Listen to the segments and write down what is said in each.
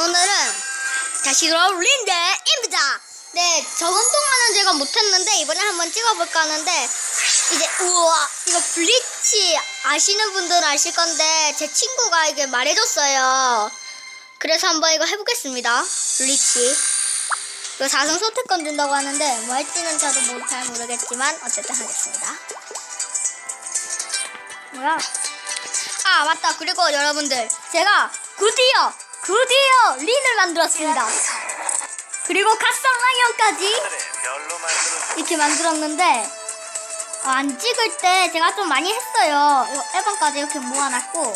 오늘은 다시 돌아온 린데입니다. 네, 저번 동안은 제가 못했는데 이번에 한번 찍어볼까 하는데 이제 우와 이거 블리치 아시는 분들은 아실 건데 제 친구가 이게 말해줬어요. 그래서 한번 이거 해보겠습니다. 블리치. 이거 4승 소태권 준다고 하는데 뭐 할지는 저도 뭐 잘 모르겠지만 어쨌든 하겠습니다. 뭐야? 아 맞다 그리고 여러분들 제가 드디어 드디어 린을 만들었습니다. 그리고 갓성 라이언까지 별로 만들어 이렇게 만들었는데 어, 안 찍을 때 제가 좀 많이 했어요. 이거 앨범까지 이렇게 모아놨고.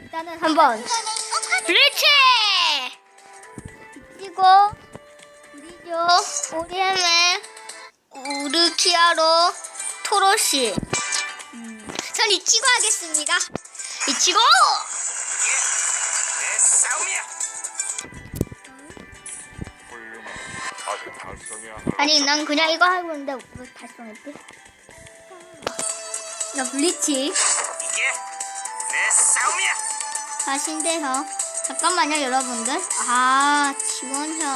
일단은 한번. 블리치 이치고 우리죠 오리엠의 우르키아로 토로시. 음, 전 이치고 하겠습니다. 이치고! 내 싸움이야. 아니 난 그냥 이거 하고 있는데 왜 달성했지? 야 블리치. 이게 내 싸움이야. 가신대요. 잠깐만요 여러분들. 아 지원형.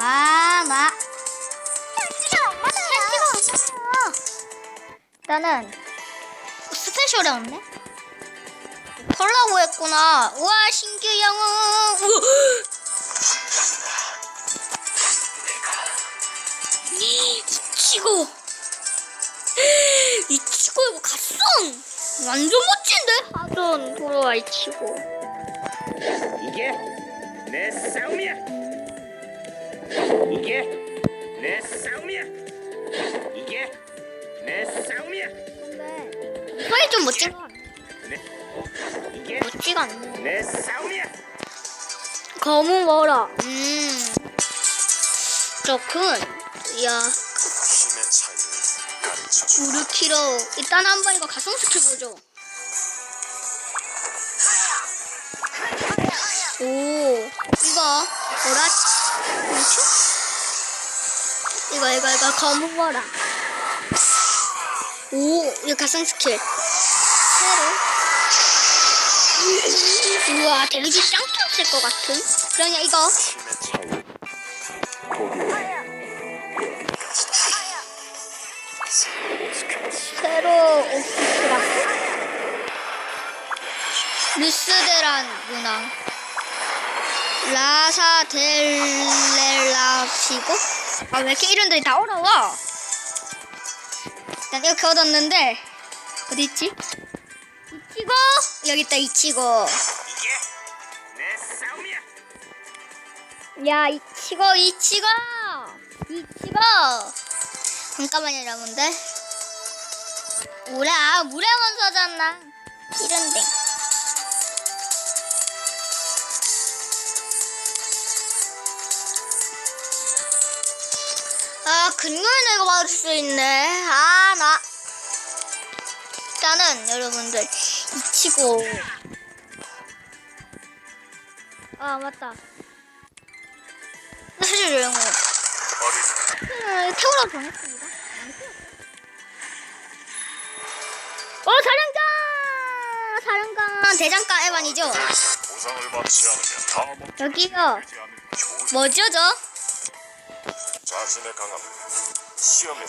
아나. 일단은 스페셜이 없네 컬라고 했구나 우와 신규 영웅 우와. 이치고 이 치고 이거 갓성 완전 멋진데 하전 돌아와 이 치고 이게 내 싸움이야. 이게 내 싸움이야. 이게 내 싸움이야. 근데 소리 좀 멋진 거 같네 멋지가 않네. 내 싸움이야. 검은 워라. 음. 그렇군 야. 우르키로. 일단 한 번 이거 가성 스킬 보죠. 오. 이거 뭐라. 뭐지? 이거 이거 이거. 검은 워라. 오. 이거 가성 스킬. 새로 우와 데미지 짱짱 쓸것 같은? 그러냐 이거. 새로 오피스라스 루스데란 문항 라사 델레라시고? 아 왜 이렇게 이름들이 다 어려워? 일단 이렇게 얻었는데 어디 있지? 이치고 여기 있다 이 치고. 이게 내 싸움이야. 야 이 치고 이 치고! 이 치고! 잠깐만요 여러분들. 아 물에 원서잖아. 이런데. 아 금요일에 이거 받을 수 있네. 아 나. 일단은 여러분들 이 치고 아 맞다 사실 영어 태우라고 정했습니다. 어, 사령관! 사령관 대장간 에반이죠? 보상을 받지 않으면 다음 여기요. 뭐죠, 저? 자신의 강함을 시험해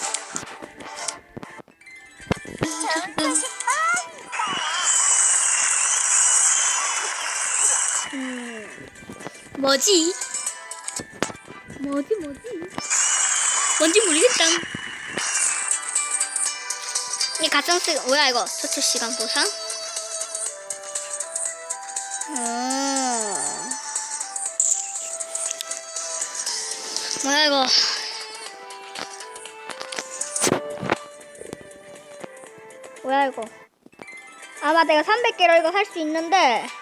음, 뭐지? 뭐지, 뭐지? 뭔지 모르겠다. 이 가정스, 뭐야, 이거? 소출 시간 보상? 음. 뭐야, 이거? 뭐야, 이거? 아마 내가 300개로 이거 살 수 있는데.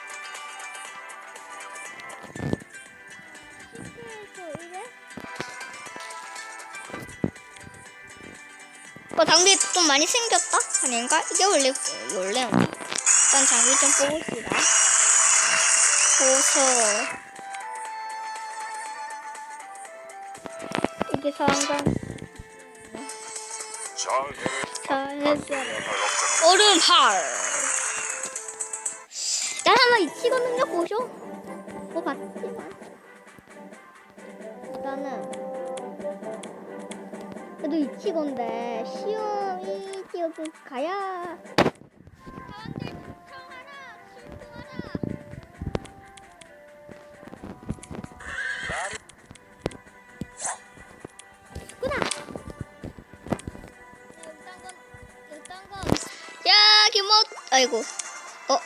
어, 장비 좀 많이 생겼다? 아닌가? 이게 원래, 원래였나? 일단 장비 좀 뽑읍시다. 보소. 이게 상관, 잘해를 잘 해줘. 할 얼음팔. 난 한번 이 치고 능력 보쇼? 뭐 봤지? 일단은 그래도 이치곤데 시험 이치고 가야 사람들 청하라 출동하라 구나 일단 건 일단 건야 김모 아이고 어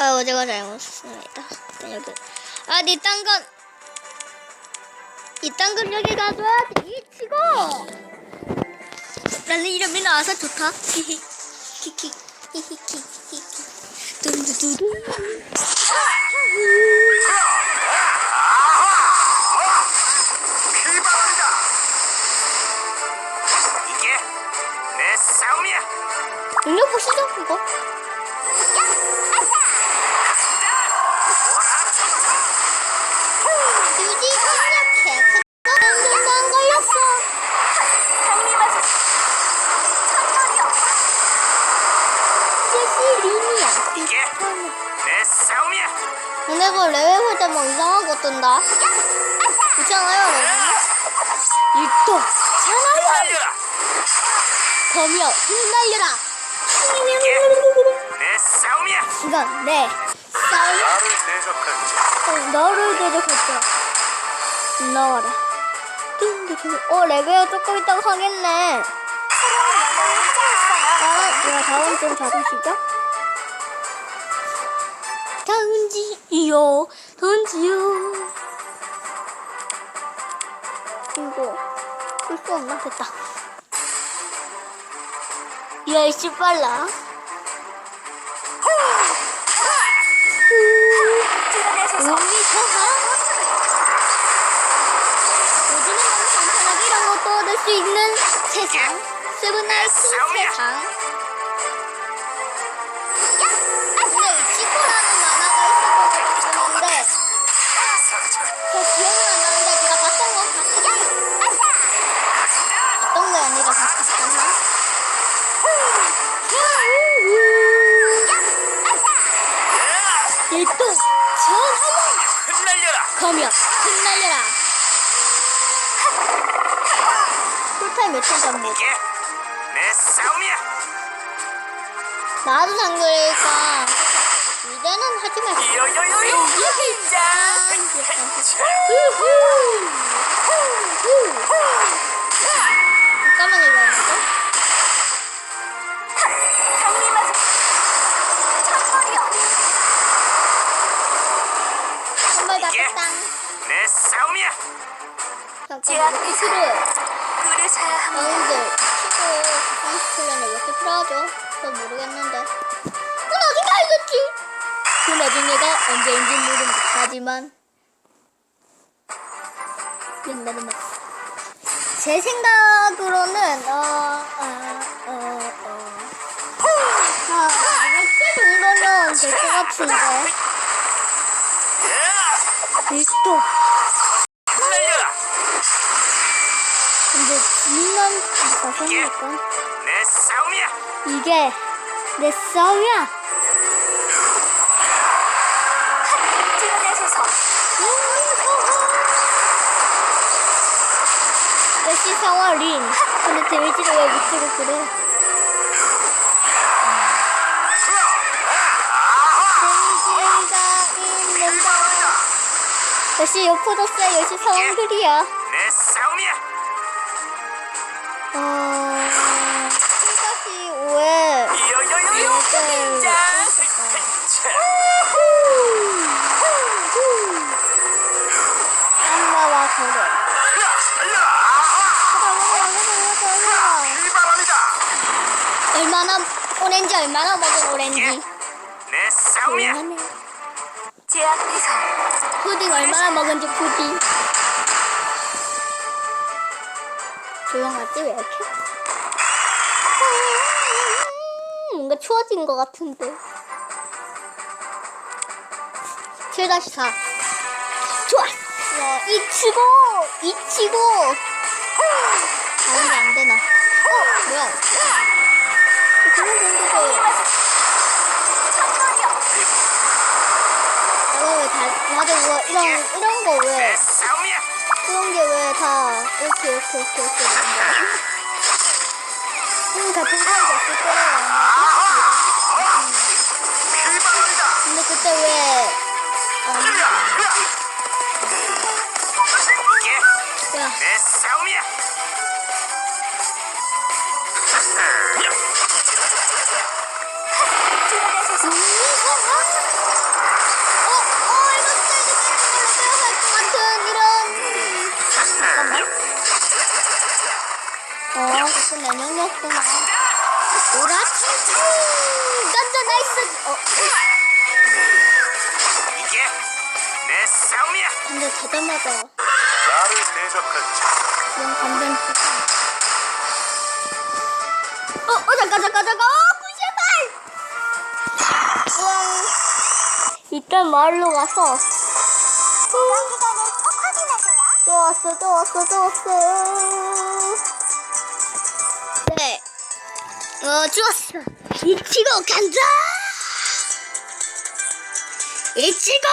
아, 어제가 잘못했습니다. 여기. 아, 니딴 건. 이딴 건 여기 가져야지. 이 치고. 나는 이름이 나와서 좋다. 키키. 히히. 둔두두두. 피바랍니다. 이게 내 싸움이야. 능력 보시죠, 이거. 그 레벨 할 때 막 이상한 거 뜬다. 있잖아요, 레벨. 일도. 날려라. 거미야, 흩날려라. 내 싸움이야. 이건 내 싸움. 나를 대적할 자. 어, 너를 대적했죠. 나와라. 뚱뚱뚱. 어, 레벨 조금 있다가 하겠네. 다음, 야, 다음 좀 잡으시죠. 던지요, 던지요. 이거, 쓸수 없나? 됐다. 열시 빨라. 우리 저가 요즘은 너무 간편하게 이런 것도 얻을 수 있는 세상 세븐나이트 세상 일동 전하모 흩날려라. 거며 흩날려라. 쿨타임 몇천 전부 이게 내 싸움이야. 나도 장그니까 이제는 하지 말고. 요요요요. 잠깐만 잠깐만 피크를 가운데 치고 가까이 몇개 필요하죠? 그건 모르겠는데. 그건 어딘가 알겠지? 그 나중에가 언제인지 모르겠지만 옛날에 막 제 생각으로는 어, 어, 어, 어. 아, 200개 정도면 될 것 같은데 흩 가성이니까 내 싸움이야. 이게 내 싸움이야. 역시 상화 린. 근데 데미지를 왜 못 주고 그래? 데미지가 있는다. 역시 요포도스의 역시 상황들이야. 내 싸움이야. 어... 푸딩 얼마나 먹은지 푸딩. 조용하지 왜 이렇게? 음, 뭔가 추워진 것 같은데. 7-4 좋아! 어, 이치고 이 치고. 다른 게안 되나. 어 뭐야? 그런 공격을 다, 나 이런 이런 거내 왜? 그런 게 왜 다 이렇게 이렇게 이렇게 이렇게 거야? 음, 같은 사람이 없을 거라고 어, 그때 내 능력구나. 오라치치! 간다, 나이스! 어, 이게 내 싸움이야. 근데 되자마자 나를 대적할지. 그냥 감정 어, 어, 잠깐, 잠깐, 잠깐! 어, 구제발! 우왕. 이딴 마을로 가서 또 왔어, 또 왔어, 또 왔어. 어, 좋았어. 이치고 간다! 이치고!